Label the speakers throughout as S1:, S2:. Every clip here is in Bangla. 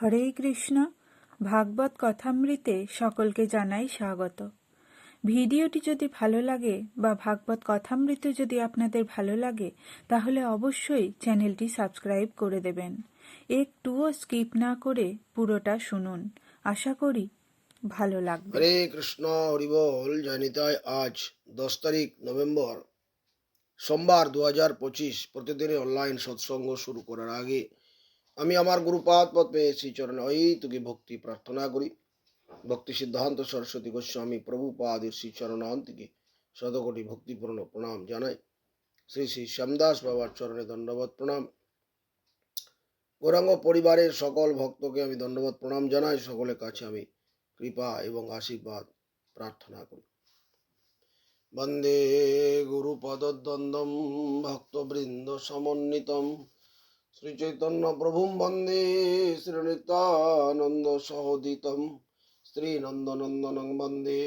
S1: হরে কৃষ্ণ ভাগবত কথামৃতে সকলকে জানাই স্বাগত ভিডিওটি যদি ভালো লাগে বা ভাগবত কথামৃত যদি আপনাদের ভালো লাগে তাহলে অবশ্যই চ্যানেলটি সাবস্ক্রাইব করে দেবেন একটুও স্কিপ না করে পুরোটা শুনুন আশা করি ভালো লাগবে
S2: হরে কৃষ্ণ হরিবল জানিতায় আজ দশ তারিখ নভেম্বর সোমবার দু হাজার পঁচিশ প্রতিদিনে অনলাইন সৎসঙ্গ শুরু করার আগে আমি আমার গুরুপাদ পদ পেয়েছি চরণে ওই তুকে ভক্তি প্রার্থনা করি ভক্তি সিদ্ধান্ত সরস্বতী গোস্বামী প্রভুপাদের শ্রী চরণ অন্তিকে শতকোটি ভক্তিপূর্ণ প্রণাম জানাই শ্রী শ্রী শ্যামদাস বাবার চরণে দণ্ডবত প্রণাম গৌরাঙ্গ পরিবারের সকল ভক্তকে আমি দণ্ডবত প্রণাম জানাই সকলের কাছে আমি কৃপা এবং আশীর্বাদ প্রার্থনা করি বন্দে দ্বন্দ্ব ভক্তবৃন্দ সমন্বিতম শ্রী চৈতন্য প্রভু বন্দে শ্রীনিতানন্দ সহোদিতম শ্রী নন্দনন্দনং বন্দে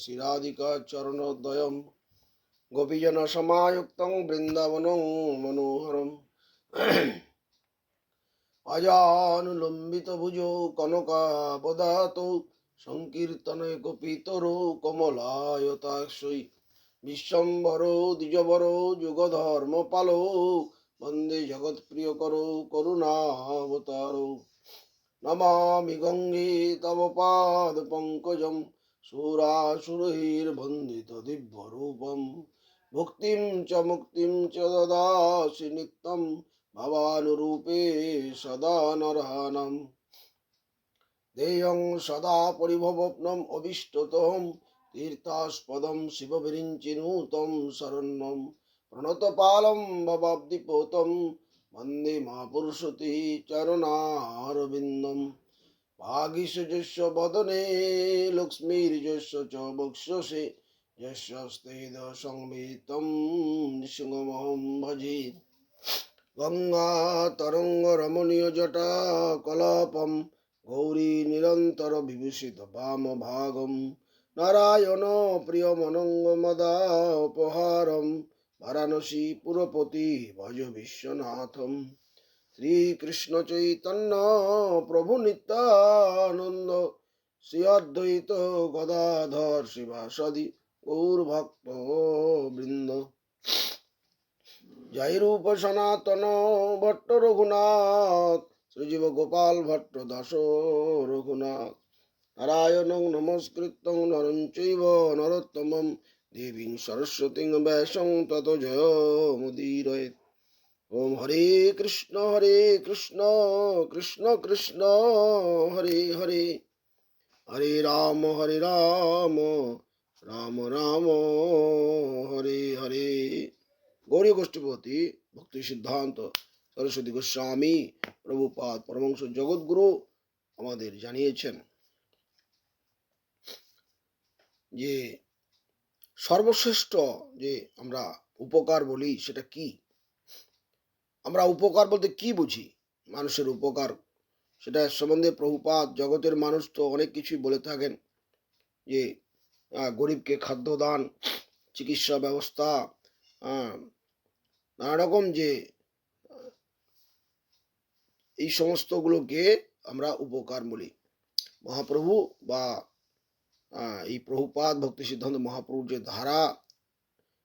S2: শ্রীরাধিকা চরণোদয়ম গোপীজন সমায়ুক্তং বৃন্দাবন মনোহরম অজানুলম্বিত ভুজো কনকাপদাত সংকীর্তনে কপিতর কমলায়তাক্ষই বিশ্বম্বর দ্বিজবর যুগধর্ম পালক বন্দে জগৎ প্রিয় করো করুণাবতার নমামি গঙ্গে তব পাদ পঙ্কজম সুরাসুরহীর বন্দিত দিব্য রূপম ভুক্তিম চ মুক্তিম চ দদাসি নিত্যম ভবানুরূপে সদা নরহানম দেয়ং সদা পরিভবপ্নম অভিষ্টতম তীর্থাস্পদম শিববিরিঞ্চিনূতম শরণ্যম প্রণতপালম বন্দে মহাপুরুষতি চরণারবিন্দম ভাগীষ বদনে লক্ষ্মীর চ বক্ষসে যস্যস্তেদ সংবিতম সিংহমহম ভজি গঙ্গা তরঙ্গ রমণীয় জটা কলাপম গৌরী নিরন্তর বিভূষিত বাম ভাগম নারায়ণ প্রিয় মনঙ্গ মদা উপহারম বারাণসী পুরপতি ভজ বিশ্বনাথম শ্রীকৃষ্ণ চৈতন্য প্রভু নিত্যানন্দ শ্রী অদ্বৈত গদাধর শিবাসদি গৌরভক্ত বৃন্দ রূপ সনাতন ভট্ট রঘুনাথ শ্রীজীব গোপাল ভট্ট দাস রঘুনাথ নারায়ণ নমস্কৃত নরঞ্চৈব নরোত্তমম দেবী সরস্বতী বেশং তত জয় মুদিরয়েত ওম হরে কৃষ্ণ হরে কৃষ্ণ কৃষ্ণ কৃষ্ণ হরে হরে হরে রাম হরে রাম রাম রাম হরে হরে গৌরী গোষ্ঠীপতি ভক্তি সিদ্ধান্ত সরস্বতী গোস্বামী প্রভুপাদ পরমংস জগৎগুরু আমাদের জানিয়েছেন যে সর্বশ্রেষ্ঠ যে আমরা উপকার বলি সেটা কি আমরা উপকার বলতে কি বুঝি মানুষের উপকার সেটা সম্বন্ধে প্রভুপাত জগতের মানুষ তো অনেক কিছুই বলে থাকেন যে গরিবকে খাদ্য দান চিকিৎসা ব্যবস্থা নানা রকম যে এই সমস্তগুলোকে আমরা উপকার বলি মহাপ্রভু বা এই প্রভুপাত ভক্তি সিদ্ধান্ত মহাপ্রভুর যে ধারা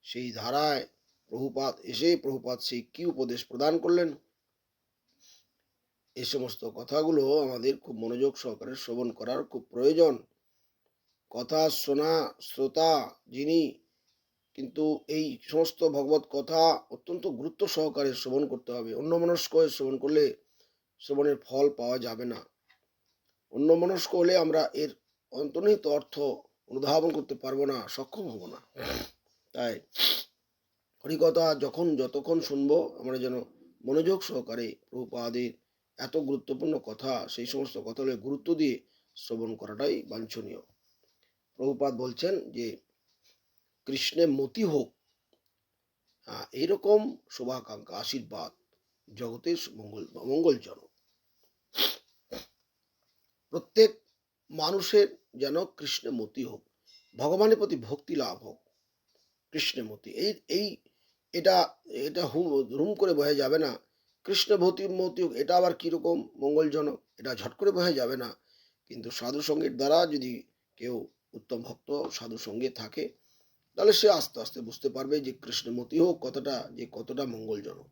S2: সেই ধারায় প্রভুপাত এসে প্রভুপাত সেই কি উপদেশ প্রদান করলেন এ সমস্ত কথাগুলো আমাদের খুব মনোযোগ সহকারে শ্রবণ করার খুব প্রয়োজন কথা শোনা শ্রোতা যিনি কিন্তু এই সমস্ত ভগবত কথা অত্যন্ত গুরুত্ব সহকারে শ্রবণ করতে হবে অন্য মনস্ক হয়ে শ্রবণ করলে শ্রবণের ফল পাওয়া যাবে না অন্য মনস্ক হলে আমরা এর অন্তর্নিহিত অর্থ অনুধাবন করতে পারবো না সক্ষম হব না তাই হরিকথা যখন যতক্ষণ শুনবো আমরা যেন মনোযোগ সহকারে প্রভুপাদের এত গুরুত্বপূর্ণ কথা সেই সমস্ত কথাগুলো গুরুত্ব দিয়ে শ্রবণ করাটাই বাঞ্ছনীয় প্রভুপাদ বলছেন যে কৃষ্ণে মতি হোক হ্যাঁ এইরকম শোভাকাঙ্ক্ষা আশীর্বাদ জগতের মঙ্গল মঙ্গলজনক প্রত্যেক মানুষের যেন কৃষ্ণমতি হোক ভগবানের প্রতি ভক্তি লাভ হোক কৃষ্ণমতি এই এই এটা এটা হুম করে বোঝা যাবে না কৃষ্ণভূতি মতি হোক এটা আবার কীরকম মঙ্গলজনক এটা ঝট করে বোঝা যাবে না কিন্তু সাধু সঙ্গের দ্বারা যদি কেউ উত্তম ভক্ত সাধু সঙ্গে থাকে তাহলে সে আস্তে আস্তে বুঝতে পারবে যে কৃষ্ণমতি হোক কতটা যে কতটা মঙ্গলজনক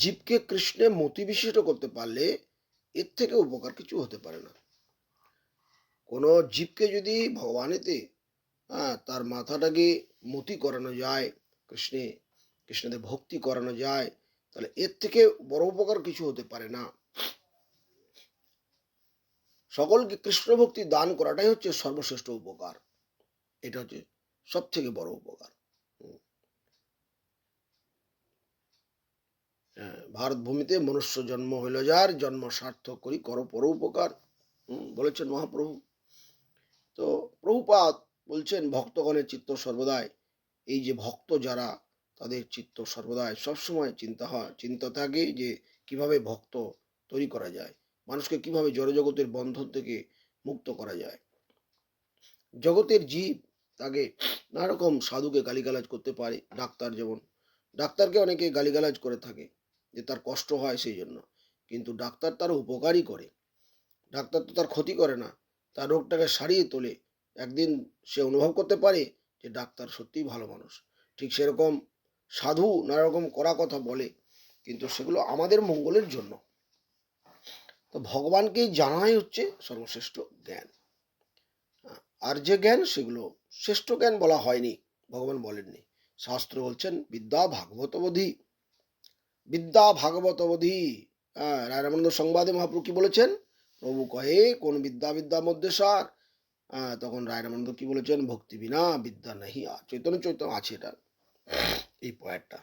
S2: জীবকে কৃষ্ণে মতি বিশিষ্ট করতে পারলে এর থেকে উপকার কিছু হতে পারে না কোনো জীবকে যদি ভগবানেতে হ্যাঁ তার মাথাটাকে মতি করানো যায় কৃষ্ণে কৃষ্ণতে ভক্তি করানো যায় তাহলে এর থেকে বড় উপকার কিছু হতে পারে না সকলকে কৃষ্ণ ভক্তি দান করাটাই হচ্ছে সর্বশ্রেষ্ঠ উপকার এটা হচ্ছে সব থেকে বড় উপকার হ্যাঁ, ভারত ভূমিতে মনুষ্য জন্ম হইল যার জন্ম সার্থক করি কর পর উপকার বলেছেন মহাপ্রভু তো প্রভুপাত বলছেন ভক্তগণের চিত্ত সর্বদাই এই যে ভক্ত যারা তাদের চিত্ত সর্বদাই সবসময় চিন্তা হয় চিন্তা থাকে যে কিভাবে ভক্ত তৈরি করা যায় মানুষকে কিভাবে জড়জগতের বন্ধন থেকে মুক্ত করা যায় জগতের জীব তাকে নানারকম সাধুকে গালিগালাজ করতে পারে ডাক্তার যেমন ডাক্তারকে অনেকে গালিগালাজ করে থাকে যে তার কষ্ট হয় সেই জন্য কিন্তু ডাক্তার তার উপকারই করে ডাক্তার তো তার ক্ষতি করে না তার রোগটাকে সারিয়ে তোলে একদিন সে অনুভব করতে পারে যে ডাক্তার সত্যিই ভালো মানুষ ঠিক সেরকম সাধু নানা রকম করা কথা বলে কিন্তু সেগুলো আমাদের মঙ্গলের জন্য তো ভগবানকে জানাই হচ্ছে সর্বশ্রেষ্ঠ জ্ঞান আর যে জ্ঞান সেগুলো শ্রেষ্ঠ জ্ঞান বলা হয়নি ভগবান বলেননি শাস্ত্র বলছেন বিদ্যা ভাগবতবধি বিদ্যা ভাগবতবধি হ্যাঁ রায়রামানন্দ সংবাদে মহাপ্রভু কি বলেছেন তবু কহে কোন বিদ্যা বিদ্যা মধ্যে সার তখন রায়রামানন্দ কি বলেছেন ভক্তি বিনা বিদ্যা নাহি আর চৈতন্য চৈতন্য আছে এটা এই পয়েন্টটা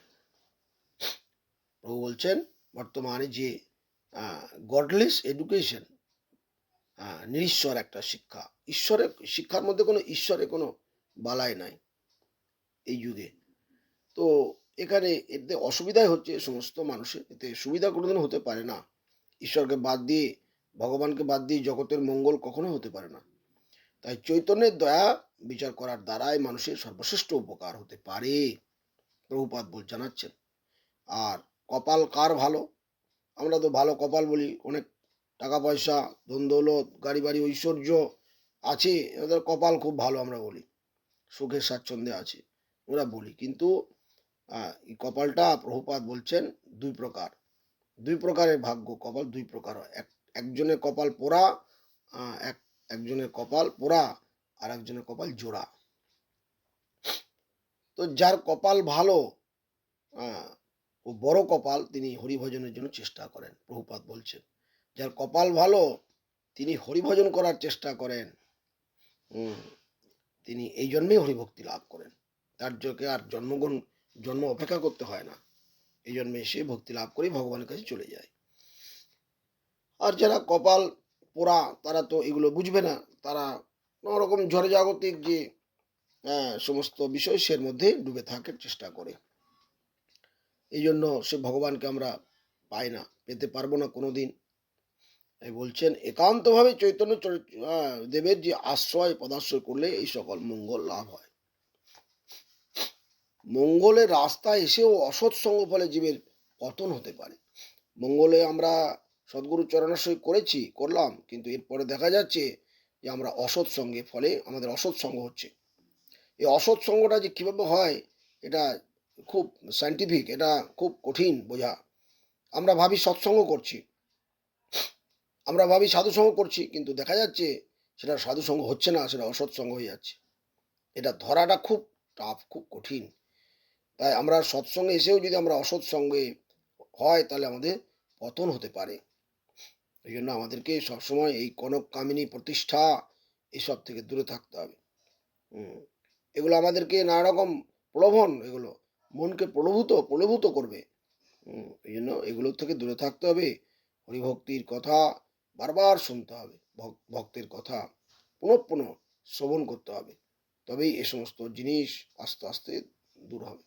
S2: প্রভু বলছেন বর্তমানে যে গডলেস এডুকেশন নিরীশ্বর একটা শিক্ষা ঈশ্বরের শিক্ষার মধ্যে কোনো ঈশ্বরের কোনো বালাই নাই এই যুগে তো এখানে এতে অসুবিধাই হচ্ছে সমস্ত মানুষের এতে সুবিধা কোনোদিন হতে পারে না ঈশ্বরকে বাদ দিয়ে ভগবানকে বাদ দিয়ে জগতের মঙ্গল কখনো হতে পারে না তাই চৈতন্যের দয়া বিচার করার দ্বারাই মানুষের সর্বশ্রেষ্ঠ উপকার হতে পারে প্রভুপাত বোধ জানাচ্ছেন আর কপাল কার ভালো আমরা তো ভালো কপাল বলি অনেক টাকা পয়সা ধন দৌলত গাড়ি বাড়ি ঐশ্বর্য আছে ওদের কপাল খুব ভালো আমরা বলি সুখে স্বাচ্ছন্দ্যে আছে ওরা বলি কিন্তু এই কপালটা প্রভুপাত বলছেন দুই প্রকার দুই প্রকারের ভাগ্য কপাল দুই প্রকার এক একজনের কপাল পোড়া এক একজনের কপাল পোড়া আর একজনের কপাল জোড়া তো যার কপাল ভালো ও বড় কপাল তিনি হরিভজনের জন্য চেষ্টা করেন প্রভুপাত বলছেন যার কপাল ভালো তিনি হরিভজন করার চেষ্টা করেন তিনি এই জন্মেই হরিভক্তি লাভ করেন তার যোগে আর জন্মগুণ জন্ম অপেক্ষা করতে হয় না এই জন্মে এসে ভক্তি লাভ করে ভগবানের কাছে চলে যায় আর যারা কপাল পোড়া তারা তো এগুলো বুঝবে না তারা নানারকম জাগতিক যে সমস্ত বিষয় সের মধ্যে ডুবে থাকার চেষ্টা করে এই জন্য সে ভগবানকে আমরা পাই না পেতে পারবো না কোনো দিন বলছেন একান্তভাবে চৈতন্য দেবের যে আশ্রয় পদাশ্রয় করলে এই সকল মঙ্গল লাভ হয় মঙ্গলের রাস্তা এসেও অসৎসঙ্গ ফলে জীবের পতন হতে পারে মঙ্গলে আমরা সদ্গুরু চরণাশ্রয় করেছি করলাম কিন্তু এরপরে দেখা যাচ্ছে যে আমরা অসৎ সঙ্গে ফলে আমাদের অসৎ সঙ্গ হচ্ছে এই অসৎ সঙ্গটা যে কীভাবে হয় এটা খুব সায়েন্টিফিক এটা খুব কঠিন বোঝা আমরা ভাবি সৎসঙ্গ করছি আমরা ভাবি সাধুসঙ্গ করছি কিন্তু দেখা যাচ্ছে সেটা সাধুসঙ্গ হচ্ছে না সেটা অসৎসঙ্গ হয়ে যাচ্ছে এটা ধরাটা খুব টাফ খুব কঠিন তাই আমরা সৎসঙ্গে এসেও যদি আমরা অসৎসঙ্গে হয় তাহলে আমাদের পতন হতে পারে এই জন্য আমাদেরকে সবসময় এই কনক কামিনী প্রতিষ্ঠা এসব থেকে দূরে থাকতে হবে এগুলো আমাদেরকে নানা রকম প্রলোভন এগুলো মনকে প্রলোভূত প্রলোভূত করবে এই জন্য এগুলোর থেকে দূরে থাকতে হবে হরিভক্তির কথা বারবার শুনতে হবে ভক্তের কথা পুনঃ পুনঃ শ্রবণ করতে হবে তবেই এ সমস্ত জিনিস আস্তে আস্তে দূর হবে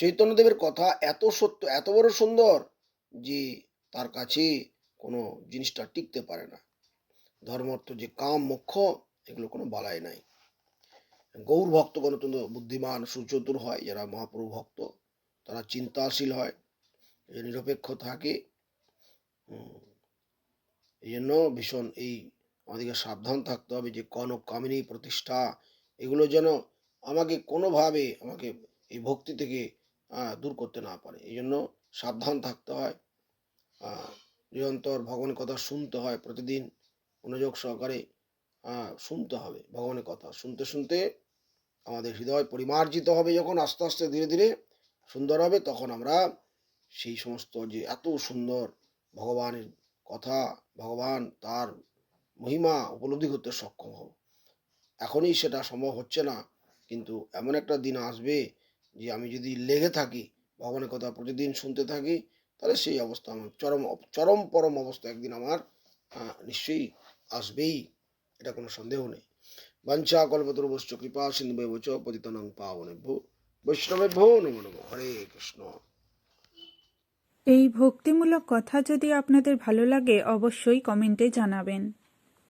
S2: চৈতন্যদেবের কথা এত সত্য এত বড় সুন্দর যে তার কাছে কোনো জিনিসটা টিকতে পারে না ধর্মার্থ যে কাম মোক্ষ এগুলো কোনো বালাই নাই গৌর ভক্ত অত্যন্ত বুদ্ধিমান সুচতুর হয় যারা মহাপ্রভু ভক্ত তারা চিন্তাশীল হয় নিরপেক্ষ থাকে এই জন্য ভীষণ এই আমাদেরকে সাবধান থাকতে হবে যে কনক কামিনী প্রতিষ্ঠা এগুলো যেন আমাকে কোনোভাবে আমাকে এই ভক্তি থেকে দূর করতে না পারে এই জন্য সাবধান থাকতে হয় নিরন্তর ভগবানের কথা শুনতে হয় প্রতিদিন মনোযোগ সহকারে শুনতে হবে ভগবানের কথা শুনতে শুনতে আমাদের হৃদয় পরিমার্জিত হবে যখন আস্তে আস্তে ধীরে ধীরে সুন্দর হবে তখন আমরা সেই সমস্ত যে এত সুন্দর ভগবানের কথা ভগবান তার মহিমা উপলব্ধি করতে সক্ষম হব এখনই সেটা সম্ভব হচ্ছে না কিন্তু এমন একটা দিন আসবে যে আমি যদি লেগে থাকি ভগবানের কথা প্রতিদিন শুনতে থাকি তাহলে সেই অবস্থা আমার চরম চরম পরম অবস্থা একদিন আমার নিশ্চয়ই আসবেই এটা কোনো সন্দেহ নেই বাঞ্ছা কল্পতরুবশ্চ কৃপা বোচ পতিত পতিতনং পাবনেভ্য ভো নম নম হরে
S1: কৃষ্ণ এই ভক্তিমূলক কথা যদি আপনাদের ভালো লাগে অবশ্যই কমেন্টে জানাবেন